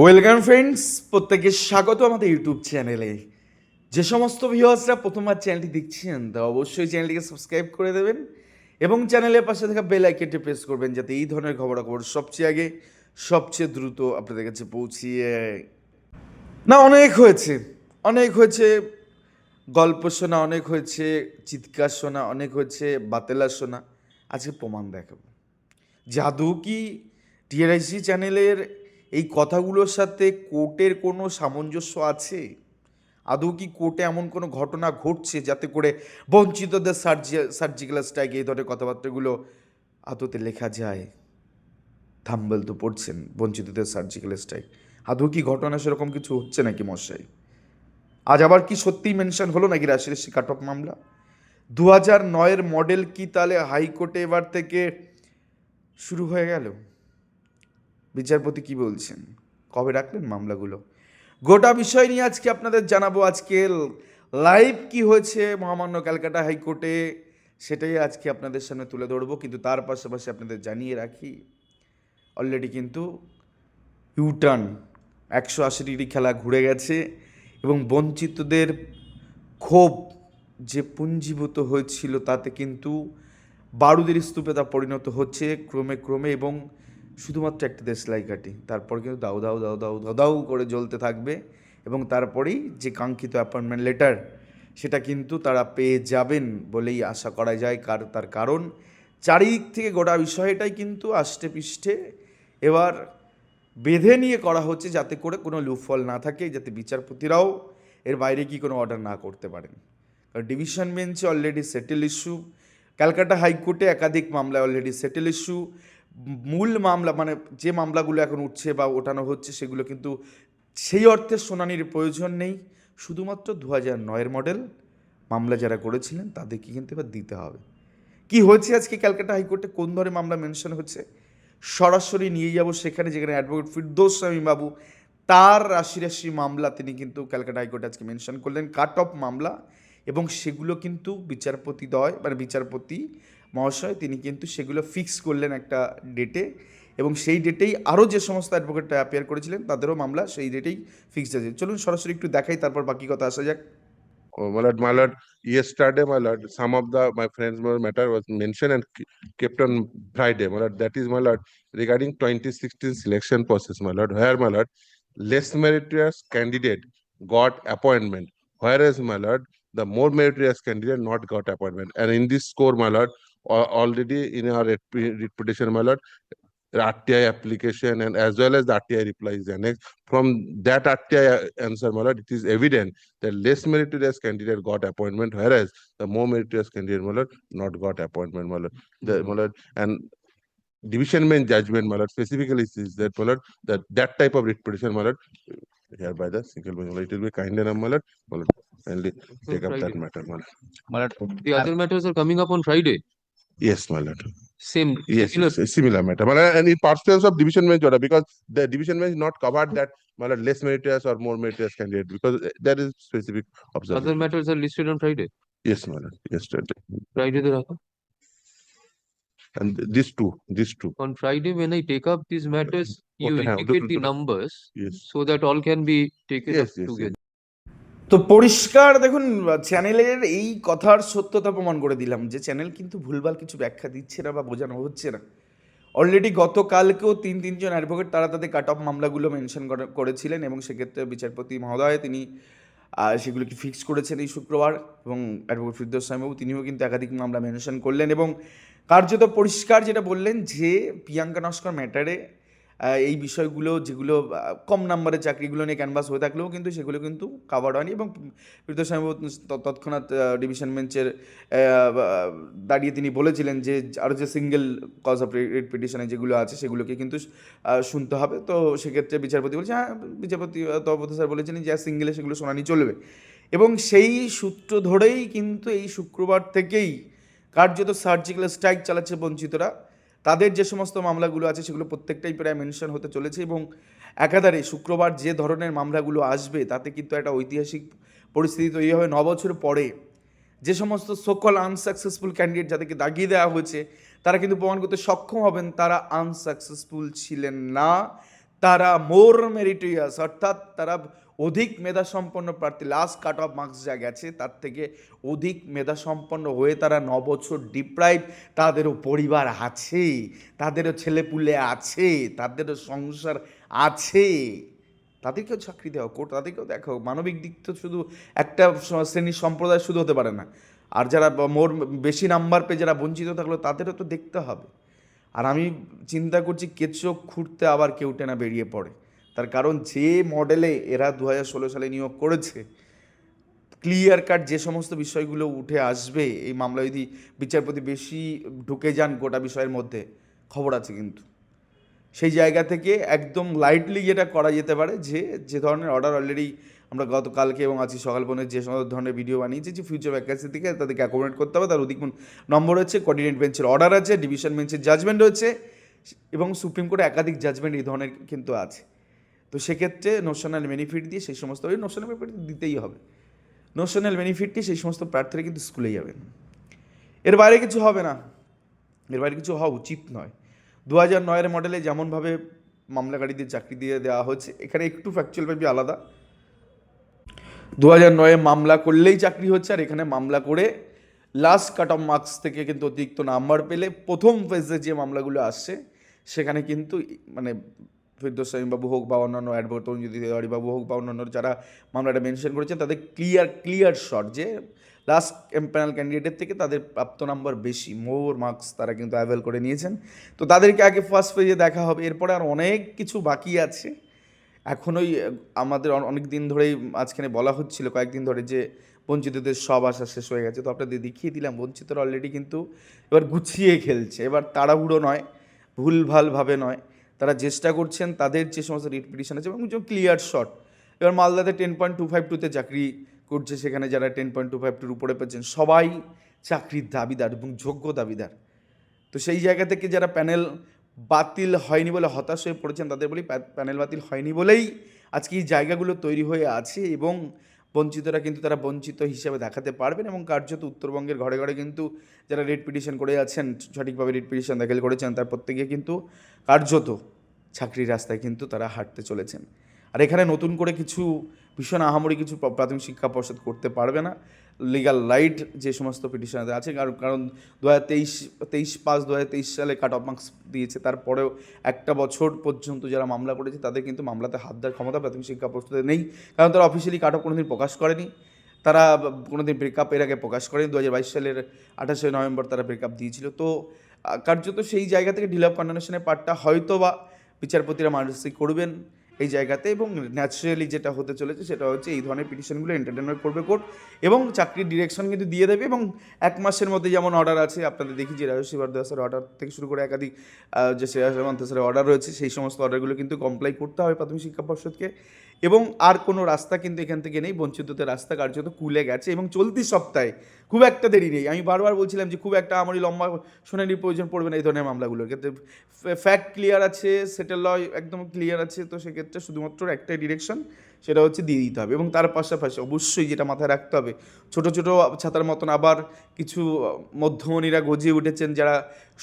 Welcome friends প্রত্যেকে স্বাগত আমাদের ইউটিউব চ্যানেলে যে সমস্ত ভিউয়ার্সরা প্রথমবার চ্যানেলটি দেখছেন, তা অবশ্যই চ্যানেলটিকে সাবস্ক্রাইব করে দেবেন এবং চ্যানেলের পাশে থাকা বেল আইকনটি প্রেস করবেন যাতে এই ধরনের খবরাখবর সবচেয়ে আগে, সবচেয়ে দ্রুত আপনাদের কাছে পৌঁছিয়ে না, অনেক হয়েছে। অনেক হয়েছে গল্প শোনা, অনেক হয়েছে চিৎকার শোনা, অনেক হয়েছে বাতেলা শোনা। আজকে প্রমাণ দেখাবো। জাদু কি টিআরআইসি চ্যানেলের এই কথাগুলোর সাথে কোর্টের কোনো সামঞ্জস্য আছে? আদৌ কি কোর্টে এমন কোনো ঘটনা ঘটছে যাতে করে বঞ্চিতদের সার্জি, সার্জিক্যাল স্ট্রাইক এই ধরনের কথাবার্তাগুলো আদতে লেখা যায়? থাম্বেল তো পড়ছেন বঞ্চিতদের সার্জিক্যাল স্ট্রাইক। আদৌ কি ঘটনা সেরকম কিছু হচ্ছে নাকি মশাই? আজ আবার কি সত্যিই মেনশন হলো নাকি রাশিরাশি কাট অফ মামলা? দু হাজার নয়ের মডেল কি তাহলে হাইকোর্টে এবার থেকে শুরু হয়ে গেল? বিচারপতি কি বলছেন? কবে রাখলেন মামলাগুলো? গোটা বিষয় নিয়ে আজকে আপনাদের জানাব আজকে লাইভ কি হয়েছে মহামান্য ক্যালকাটা হাইকোর্টে, সেটাই আজকে আপনাদের সামনে তুলে ধরবো, কিন্তু তার পাশাপাশি আপনাদের জানিয়ে রাখি অলরেডি কিন্তু ইউটার্ন একশো আশি ডিগ্রি খেলা ঘুরে গেছে এবং বঞ্চিতদের ক্ষোভ যে পুঞ্জীভূত হয়েছিল তাতে কিন্তু বারুদের স্তূপে তা পরিণত হচ্ছে ক্রমে ক্রমে এবং শুধুমাত্র একটা দেশলাই কাটি তারপর কিন্তু দাউ দাউ দাউ দাউ দাউ দাউ করে জ্বলতে থাকবে এবং তারপরেই যে কাঙ্ক্ষিত অ্যাপয়েন্টমেন্ট লেটার, সেটা কিন্তু তারা পেয়ে যাবেন বলেই আশা করা যায় কার, তার কারণ। চারিদিক থেকে গোটা বিষয়টাই কিন্তু আষ্টে পৃষ্ঠে এবার বেঁধে নিয়ে করা হচ্ছে যাতে করে কোনো লুফল না থাকে, যাতে বিচারপতিরাও এর বাইরে কি কোনো অর্ডার না করতে পারেন। কারণ ডিভিশন বেঞ্চে অলরেডি সেটেল ইস্যু ক্যালকাটা হাইকোর্টে একাধিক মামলায় অলরেডি সেটেল ইস্যু মূল মামলা মানে যে মামলাগুলো এখন উঠছে বা ওঠানো হচ্ছে, সেগুলো কিন্তু সেই অর্থে শুনানির প্রয়োজন নেই। শুধুমাত্র দু হাজার নয়ের মডেল মামলা যারা করেছিলেন, তাদেরকে কিন্তু এবার দিতে হবে। কি হয়েছে আজকে ক্যালকাটা হাইকোর্টে? কোন ধরনের মামলা মেনশন হচ্ছে? সরাসরি নিয়ে যাব সেখানে, যেখানে অ্যাডভোকেট ফিরদৌস স্বামী বাবু, তার রাশি রাশি মামলা তিনি কিন্তু ক্যালকাটা হাইকোর্টে আজকে মেনশন করলেন। কাট অফ মামলা এবং সেগুলো কিন্তু বিচারপতি দয় মানে বিচারপতি মহাশয় তিনি কিন্তু সেগুলো ফিক্স করলেন একটা ডেটে এবং সেই ডেটেই আরও যে সমস্ত অ্যাডভোকেট অ্যাপিয়ার করেছিলেন তাদেরও মামলা সেই ডেটেই ফিক্সড আছে চলুন সরাসরি একটু দেখাই তারপর বাকি কথা আসা যাক Oh, my lord, my lord, yesterday, my lord, some of the, my friends, matter was mentioned and kept on Friday, my lord, that is, my lord, regarding twenty sixteen selection process, my lord, where, my lord, less meritorious candidate got appointment, whereas, my lord, the more meritorious candidate not got appointment, and in this score, my lord, already in our rep- reputation, my lord, RTI application and as well as the RTI reply is annexed. From that RTI uh, answer, my lord, it is evident that less meritorious candidate got appointment, whereas the more meritorious candidate, my lord, not got appointment, my lord. The, my lord, and division bench judgment, my lord, specifically says that, my lord, that that type of writ petition, my lord, hereby the single bench, my lord, it will be kind enough, my lord, my lord, kindly take up that matter, my lord. My lord, the other matters are coming up on Friday. Yes, my lord. Same. Yes, similar. similar matter. My lord, uh, and in percentage of division bench order because the division bench not covered that my lord, less meritorious or more meritorious candidate because uh, there is specific observation. Other matters are listed on Friday. Yes, my lord. Yes, Friday. the. And these two, these two. On Friday, when I take up these matters, you Okay, indicate the numbers yes. so that all can be taken up Yes, yes. together. তো পরিষ্কার দেখুন, চ্যানেলের এই কথার সত্যতা প্রমাণ করে দিলাম যে চ্যানেল কিন্তু ভুলভাল কিছু ব্যাখ্যা দিচ্ছে না বা বোঝানো হচ্ছে না। অলরেডি গতকালকেও তিন, তিনজন অ্যাডভোকেট তারা তাদের কাট অফ মামলাগুলো মেনশন করেছিলেন এবং সেক্ষেত্রে বিচারপতি মহোদয় তিনি সেগুলোকে ফিক্স করেছেন এই শুক্রবার এবং অ্যাডভোকেট ফিরদৌস সাহেববাবু তিনিও কিন্তু একাধিক মামলা মেনশন করলেন এবং কার্যত পরিষ্কার যেটা বললেন যে প্রিয়াঙ্কা নস্কর ম্যাটারে এই বিষয়গুলো যেগুলো কম নাম্বারের চাকরিগুলো নিয়ে ক্যানভাস হয়ে থাকলেও কিন্তু সেগুলো কিন্তু কাভার হয়নি এবং প্রীত সাহেব তৎক্ষণাৎ ডিভিশন বেঞ্চের দাঁড়িয়ে তিনি বলেছিলেন যে আরও যে সিঙ্গেল কজ অফ রিট পিটিশনে যেগুলো আছে সেগুলোকে কিন্তু শুনতে হবে। তো সেক্ষেত্রে বিচারপতি বলছে হ্যাঁ বিচারপতি তপতি স্যার বলেছেন যে সিঙ্গেলে সেগুলো শোনানি চলবে। এবং সেই সূত্র ধরেই কিন্তু এই শুক্রবার থেকেই কার্যত সার্জিক্যাল স্ট্রাইক চালাচ্ছে বঞ্চিতরা। তাদের যে সমস্ত মামলাগুলো আছে, সেগুলো প্রত্যেকটাই প্রায় মেনশন হতে চলেছে এবং একাধারে শুক্রবার যে ধরনের মামলাগুলো আসবে, তাতে কিন্তু একটা ঐতিহাসিক পরিস্থিতি তৈরি হবে। ন বছর পরে যে সমস্ত সকল আনসাকসেসফুল ক্যান্ডিডেট যাদেরকে দাগিয়ে দেওয়া হয়েছে, তারা কিন্তু প্রমাণ করতে সক্ষম হবেন, তারা আনসাকসেসফুল ছিলেন না। তারা মোর মেরিটোরিয়াস অর্থাৎ তারা অধিক মেধা সম্পন্ন প্রার্থী লাস্ট কাট অফ মার্কস যা গেছে, তার থেকে অধিক মেধা সম্পন্ন হয়ে তারা ন বছর ডিপ্রাইভ তাদেরও পরিবার আছে, তাদেরও ছেলেপুলে আছে, তাদেরও সংসার আছে। তাদেরকেও চাকরি দেওয়া কোর্ট তাদেরকেও দেখো মানবিক দিক তো শুধু একটা শ্রেণির সম্প্রদায় শুধু হতে পারে না। আর যারা মোর বেশি নাম্বার পেয়ে যারা বঞ্চিত থাকল, তাদেরও তো দেখতে হবে। আর আমি চিন্তা করছি কেঁচো খুঁড়তে আবার কেউ টেনা বেরিয়ে পড়ে। তার কারণ যে মডেলে এরা দু হাজার ষোলো সালে নিয়োগ করেছে ক্লিয়ার কাট যে সমস্ত বিষয়গুলো উঠে আসবে, এই মামলা যদি বিচারপতি বেশি ঢুকে যান গোটা বিষয়ের মধ্যে, খবর আছে কিন্তু। সেই জায়গা থেকে একদম লাইটলি যেটা করা যেতে পারে যে যে ধরনের অর্ডার অলরেডি আমরা গতকালকে এবং আজকে সকাল পর্যন্ত যে সমস্ত ধরনের ভিডিও বানিয়েছি, যে ফিউচার ভ্যাকেন্সি থেকে তাদেরকে অ্যাকোমোডেট করতে হবে। তার অধিক নম্বর হচ্ছে কোঅর্ডিনেট বেঞ্চের অর্ডার আছে ডিভিশন বেঞ্চের জাজমেন্ট রয়েছে এবং সুপ্রিম কোর্টে একাধিক জাজমেন্ট এই ধরনের কিন্তু আছে। তো সেক্ষেত্রে নোশনাল বেনিফিট দিয়ে সেই সমস্ত ওই নোশনাল বেনিফিট দিতেই হবে। নোশনাল বেনিফিট দিয়ে সেই সমস্ত প্রার্থীরা কিন্তু স্কুলে যাবেন। এর বাইরে কিছু হবে না। এর বাইরে কিছু হওয়া উচিত নয়। দু হাজার নয়ের মডেলে যেমনভাবে মামলাকারীদের চাকরি দিয়ে দেওয়া হচ্ছে এখানে একটু ফ্যাকচুয়ালভাবে আলাদা। দু হাজার নয়ে মামলা করলেই চাকরি হচ্ছে আর এখানে মামলা করে লাস্ট কাট অফ মার্কস থেকে কিন্তু অতিরিক্ত নাম্বার পেলে প্রথম ফেজে যে মামলাগুলো আসছে, সেখানে কিন্তু মানে ফিরদোস বাবু হোক বা অন্যান্য অ্যাডভোকেট তরুণজ্যোতি বাবু হোক বা অন্যান্য যারা মামলাটা মেনশন করেছেন, তাদের ক্লিয়ার ক্লিয়ার শট যে লাস্ট এমপ্যানেল ক্যান্ডিডেটের থেকে তাদের প্রাপ্ত নাম্বার বেশি। মোর মার্কস তারা কিন্তু অ্যাভেল করে নিয়েছেন। তো তাদেরকে আগে ফার্স্ট পেজে দেখা হবে। এরপরে আর অনেক কিছু বাকি আছে। এখনোই আমাদের অনেক দিন ধরেই মাঝখানে বলা হচ্ছিল, কয়েকদিন ধরে যে বঞ্চিতদের সব আশা শেষ হয়ে গেছে। তো আপনাদের দেখিয়ে দিলাম, বঞ্চিতরা অলরেডি কিন্তু এবার গুছিয়ে খেলছে। এবার তাড়াহুড়ো নয়, ভুলভালভাবে নয়। তারা চেষ্টা করছেন তাদের যে সমস্ত রিট পিটিশন আছে এবং ক্লিয়ার শট এবার মালদাতে টেন পয়েন্ট টু ফাইভ টুতে চাকরি করছে সেখানে যারা টেন পয়েন্ট টু ফাইভ টুর উপরে পেয়েছেন, সবাই চাকরির দাবিদার এবং যোগ্য দাবিদার। তো সেই জায়গা থেকে যারা প্যানেল বাতিল হয়নি বলে হতাশ হয়ে পড়েছেন, তাদের বলি প্যানেল বাতিল হয়নি বলেই আজকে এই জায়গাগুলো তৈরি হয়ে আছে এবং বঞ্চিতরা কিন্তু তারা বঞ্চিত হিসাবে দেখাতে পারবেন এবং কার্যত উত্তরবঙ্গের ঘরে ঘরে কিন্তু যারা রেড পিটিশন করে আছেন, সঠিকভাবে রেড পিটিশন দাখিল করেছেন, তার প্রত্যেকে কিন্তু কার্যত চাকরির রাস্তায় কিন্তু তারা হাঁটতে চলেছেন। আর এখানে নতুন করে কিছু ভীষণ আহামরি কিছু প্রাথমিক শিক্ষা পর্ষদ করতে পারবে না। লিগাল রাইট যে সমস্ত পিটিশনাতে আছে, কারণ কারণ দু হাজার তেইশ তেইশ পাঁচ দু হাজার তেইশ সালে কাট অফ মার্কস দিয়েছে। তারপরেও একটা বছর পর্যন্ত যারা মামলা করেছে, তাদের কিন্তু মামলাতে হাত দেওয়ার ক্ষমতা প্রাথমিক শিক্ষা পর্ষদে নেই। কারণ তারা অফিসিয়ালি কাট অফ কোনোদিন প্রকাশ করেনি। তারা কোনোদিন ব্রেকআপ এর আগে প্রকাশ করেনি। দু হাজার বাইশ সালের আঠাশে নভেম্বর তারা ব্রেকআপ দিয়েছিল। তো কার্যত সেই জায়গা থেকে ডিল অফ কন্ডেনেশনের পার্টটা হয়তো বা বিচারপতিরা মানসিক করবেন এই জায়গাতে এবং ন্যাচারালি যেটা হতে চলেছে সেটা হচ্ছে এই ধরনের পিটিশনগুলো এন্টারটেনমেন্ট করবে কোর্ট এবং চাকরির ডিরেকশন কিন্তু দিয়ে দেবে এবং এক মাসের মধ্যে যেমন অর্ডার আছে, আপনাদের দেখি যে রাজস্বী দাসের অর্ডার থেকে শুরু করে একাধিক যে শ্রেয়াস হেমন্তের অর্ডার রয়েছে, সেই সমস্ত অর্ডারগুলো কিন্তু কমপ্লাই করতে হবে প্রাথমিক শিক্ষা পর্ষদকে। এবং আর কোনো রাস্তা কিন্তু এখান থেকে নেই। বঞ্চিতদের রাস্তা কার্যত খুলে গেছে এবং চলতি সপ্তাহে খুব একটা দেরি নেই। আমি বারবার বলছিলাম যে খুব একটা আমারই লম্বা শুনানির প্রয়োজন পড়বে না এই ধরনের মামলাগুলোর ক্ষেত্রে। ফ্যাক্ট ক্লিয়ার আছে সেটেল ল একদম ক্লিয়ার আছে, তো সেক্ষেত্রে শুধুমাত্র একটাই ডিরেকশন সেটা হচ্ছে দিয়ে দিতে হবে। এবং তার পাশাপাশি অবশ্যই যেটা মাথায় রাখতে হবে, ছোট ছোট ছাতার মতন আবার কিছু মধ্যমণিরা গজিয়ে উঠেছেন যারা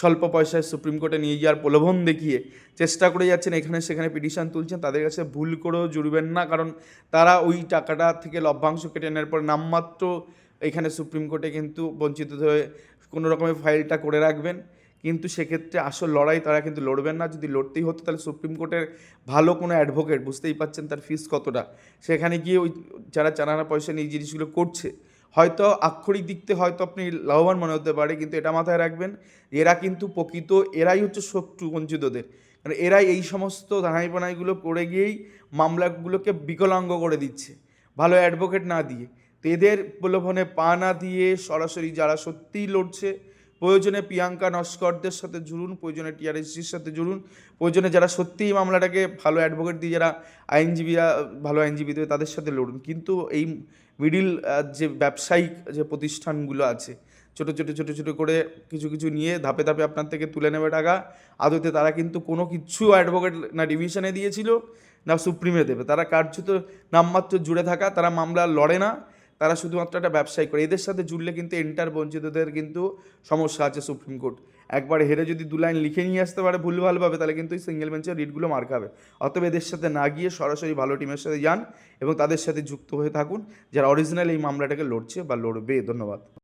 স্বল্প পয়সায় সুপ্রিম কোর্টে নিয়ে যাওয়ার প্রলোভন দেখিয়ে চেষ্টা করে যাচ্ছেন, এখানে সেখানে পিটিশন তুলছেন, তাদের কাছে ভুল করেও জুড়বেন না। কারণ তারা ওই টাকাটা থেকে লভ্যাংশ কেটে নেওয়ার পর নামমাত্র এখানে সুপ্রিম কোর্টে কিন্তু বঞ্চিত হয়ে কোনো রকমের ফাইলটা করে রাখবেন। কিন্তু সেক্ষেত্রে আসল লড়াই তারা কিন্তু লড়বেন না। যদি লড়তেই হতো তাহলে সুপ্রিম কোর্টের ভালো কোনো অ্যাডভোকেট, বুঝতেই পাচ্ছেন তার ফিস কতটা। সেখানে গিয়ে ওই যারা চারানা পয়সা নিয়ে জিনিসগুলো করছে, হয়তো আক্ষরিক দিক থেকে হয়তো আপনি লাভবান মনে হতে পারে, কিন্তু এটা মাথায় রাখবেন, এরা কিন্তু প্রকৃত, এরাই হচ্ছে শত্রু বঞ্চিতদের। কারণ এরাই এই সমস্ত দানাইপানাইগুলো করে গিয়েই মামলাগুলোকে বিকলাঙ্গ করে দিচ্ছে। ভালো অ্যাডভোকেট না দিয়ে, তো এদের প্রলোভনে পা না দিয়ে সরাসরি যারা সত্যিই লড়ছে প্রয়োজনে প্রিয়াঙ্কা নস্করদের সাথে জুড়ুন, প্রয়োজনে টিআরএসির সাথে জুড়ুন, প্রয়োজনে যারা সত্যিই মামলাটাকে ভালো অ্যাডভোকেট দিয়ে যারা আইনজীবীরা, ভালো আইনজীবী দেবে তাদের সাথে লড়ুন। কিন্তু এই মিডিল যে ব্যবসায়িক যে প্রতিষ্ঠানগুলো আছে, ছোটো ছোটো ছোটো ছোটো করে কিছু কিছু নিয়ে ধাপে ধাপে আপনার থেকে তুলে নেবে টাকা, আদতে তারা কিন্তু কোনো কিছু অ্যাডভোকেট না ডিভিশনে দিয়েছিল, না সুপ্রিমে দেবে। তারা কার্যত নামমাত্র জুড়ে থাকা, তারা মামলা লড়ে না তারা শুধুমাত্র একটা ব্যবসায়ী করে। এদের সাথে জুড়লে কিন্তু এন্টার বঞ্চিতদের কিন্তু সমস্যা আছে সুপ্রিম কোর্ট একবার হেরে যদি দু লাইন লিখে নিয়ে আসতে পারে ভুলভালভাবে, তাহলে কিন্তু এই সিঙ্গেল বেঞ্চের রিটগুলো মার খাবে অতএব এদের সাথে না গিয়ে সরাসরি ভালো টিমের সাথে যান এবং তাদের সাথে যুক্ত হয়ে থাকুন, যারা অরিজিনাল এই মামলাটাকে লড়ছে বা লড়বে। ধন্যবাদ।